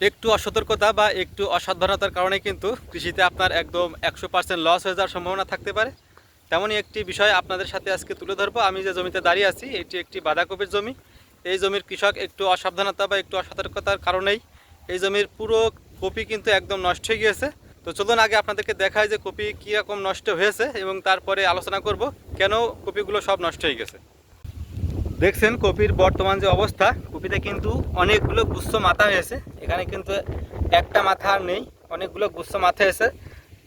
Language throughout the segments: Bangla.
একটু অসতর্কতা বা একটু অসাবধানতার কারণে কিন্তু কৃষিতে আপনার একদম একশো পার্সেন্ট লস হয়ে যাওয়ার সম্ভাবনা থাকতে পারে। তেমনই একটি বিষয় আপনাদের সাথে আজকে তুলে ধরবো। আমি যে জমিতে দাঁড়িয়ে আছি, এটি একটি বাঁধাকপির জমি। এই জমির কৃষক একটু অসাবধানতা বা একটু অসতর্কতার কারণেই এই জমির পুরো কপি কিন্তু একদম নষ্ট হয়ে গিয়েছে। তো চলুন আগে আপনাদেরকে দেখায় যে কপি কীরকম নষ্ট হয়েছে এবং তারপরে আলোচনা করব কেন কপিগুলো সব নষ্ট হয়ে গেছে। দেখছেন কপির বর্তমান যে অবস্থা। কপিতে কিন্তু অনেকগুলো গুচ্ছ মাথা হয়েছে। এখানে কিন্তু একটা মাথা আর নেই, অনেকগুলো গুচ্ছ মাথা হয়েছে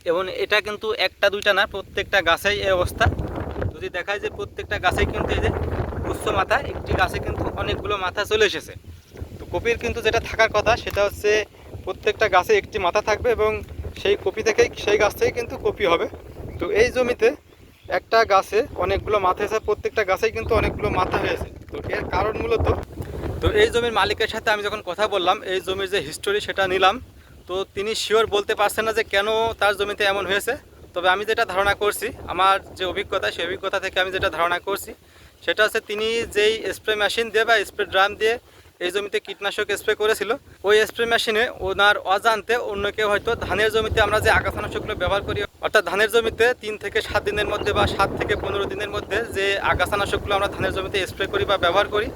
এবং এটা কিন্তু একটা, দুইটা না, প্রত্যেকটা গাছেই এই অবস্থা। যদি দেখায় যে প্রত্যেকটা গাছেই কিন্তু এই যে গুচ্ছ মাথা, একটি গাছে কিন্তু অনেকগুলো মাথা চলে এসেছে। তো কপির কিন্তু যেটা থাকার কথা, সেটা হচ্ছে প্রত্যেকটা গাছে একটি মাথা থাকবে এবং সেই কপি থেকেই, সেই গাছ থেকে কিন্তু কপি হবে। তো এই জমিতে একটা গাছে অনেকগুলো মাথা হয়েছে প্রত্যেকটা গাছেই কিন্তু অনেকগুলো মাথা হয়েছে। তো এর কারণ মূলত তো এই জমির মালিকের সাথে আমি যখন কথা বললাম, এই জমির যে হিস্টোরি সেটা নিলাম। তো তিনি শিওর বলতে পারছেন না যে কেন তার জমিতে এমন হয়েছে। তবে আমি যেটা ধারণা করছি, আমার যে অভিজ্ঞতা, সেই অভিজ্ঞতা থেকে আমি যেটা ধারণা করছি, সেটা হচ্ছে তিনি যেই স্প্রে মেশিন দিয়ে বা স্প্রে ড্রাম দিয়ে এই জমিতে কীটনাশক স্প্রে করেছিল। ওই স্প্রে মেশিনে ওনার অজান্তে অন্য কেউ হয়তো ধানের জমিতে আমরা যে আগাছানাশকগুলো ব্যবহার করি, অর্থাৎ ধানের জমিতে তিন থেকে সাত দিনের মধ্যে বা সাত থেকে পনেরো দিনের মধ্যে যে আগাছানাশকগুলো আমরা ধানের জমিতে স্প্রে করি বা ব্যবহার করি,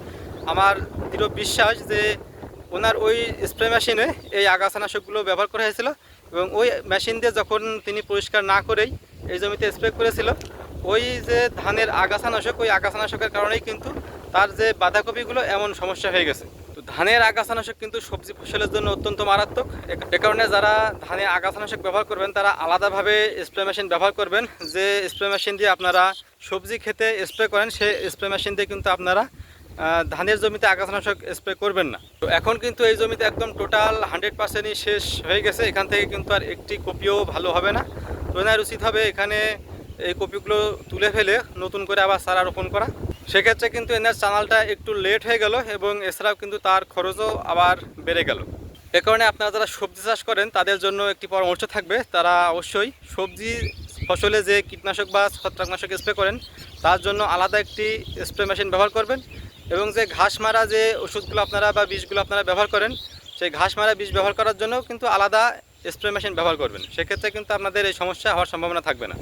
আমার দৃঢ় বিশ্বাস যে ওনার ওই স্প্রে মেশিনে এই আগাছানাশকগুলো ব্যবহার করা হয়েছিল এবং ওই মেশিন দিয়ে যখন তিনি পরিষ্কার না করেই এই জমিতে স্প্রে করেছিল, ওই যে ধানের আগাছানাশক ওই আগাছানাশকের কারণেই কিন্তু তার যে বাঁধাকপিগুলো এমন সমস্যা হয়ে গেছে। তো ধানের আগাছানাশক কিন্তু সবজি ফসলের জন্য অত্যন্ত মারাত্মক। এ- কারণে যারা ধানের আগাছানাশক ব্যবহার করবেন, তারা আলাদাভাবে স্প্রে মেশিন ব্যবহার করবেন। যে স্প্রে মেশিন দিয়ে আপনারা সবজি খেতে স্প্রে করেন সেই স্প্রে মেশিন দিয়ে কিন্তু আপনারা ধানের জমিতে আগাছানাশক স্প্রে করবেন না। তো এখন কিন্তু এই জমিতে একদম টোটাল হান্ড্রেড পার্সেন্টই শেষ হয়ে গেছে। এখান থেকে কিন্তু আর একটি কপিও ভালো হবে না। তো এনার উচিত হবে এখানে এই কপিগুলো তুলে ফেলে, নতুন করে আবার চারা রোপণ করা। সেক্ষেত্রে কিন্তু এনার চ্যানেলটা একটু লেট হয়ে গেল এবং এছাড়াও কিন্তু তার খরচও আবার বেড়ে গেল। এ কারণে আপনারা যারা সবজি চাষ করেন, তাদের জন্য একটি পরামর্শ থাকবে। তারা অবশ্যই সবজি, ফসলে যে কীটনাশক বা ছত্রাকনাশক স্প্রে করেন, তার জন্য আলাদা একটি স্প্রে মেশিন ব্যবহার করবেন এবং যে ঘাস মারা যে ওষুধগুলো আপনারা বা বিষগুলো আপনারা ব্যবহার করেন, সেই ঘাস মারা বিষ ব্যবহার করার জন্য কিন্তু আলাদা স্প্রে মেশিন ব্যবহার করবেন। সেক্ষেত্রে কিন্তু আপনাদের এই সমস্যা হওয়ার সম্ভাবনা থাকবে না।